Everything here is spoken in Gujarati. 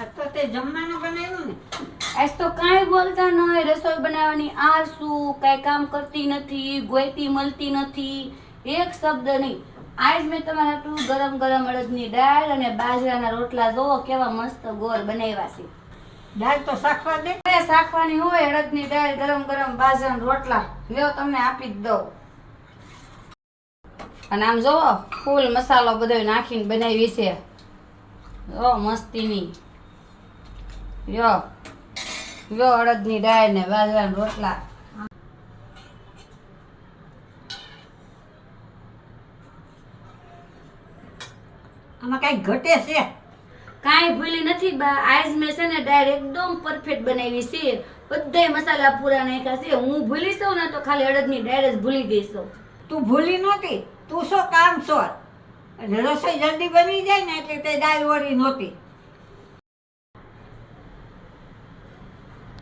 આ તો તે જમવાનું બનાવ્યું ને. આજ તો કાંઈ બોલતા ન હોય રસોઈ બનાવવાની આળસુ કાંઈ કામ કરતી નથી ગોયતી મળતી નથી એક શબ્દ નહીં. આજ મેં તમારા ટુ ગરમ ગરમ અડદની દાળ અને બાજરાના રોટલા જોવો કેવા મસ્ત ગોળ બનાવ્યા છે. દાળ તો શાખવા દે. શાખવાની હોય અડદની દાળ ગરમ ગરમ બાજરાના રોટલા. લ્યો તમને આપી જ દઉં. અને આમ જોવો ફૂલ મસાલો બધો નાખીને બનાવી છે. જો મસ્તીની. લ્યો. લ્યો અડદની દાળ ને બાજરાના રોટલા. આમાં કઈ ઘટે છે? કાંઈ ભૂલી નથી બા. આજ મેં છે ને દાળ એકદમ પરફેક્ટ બનાવી છે. બધાય મસાલા પૂરા નાખ્યા છે. હું ભૂલી છું ને તો ખાલી અડદની દાળ જ ભૂલી ગઈ છું તું ભૂલી નહોતી. તું શું કામ છો? રસોઈ જલ્દી બની જાય ને એટલે તે દાળ વળી નહોતી.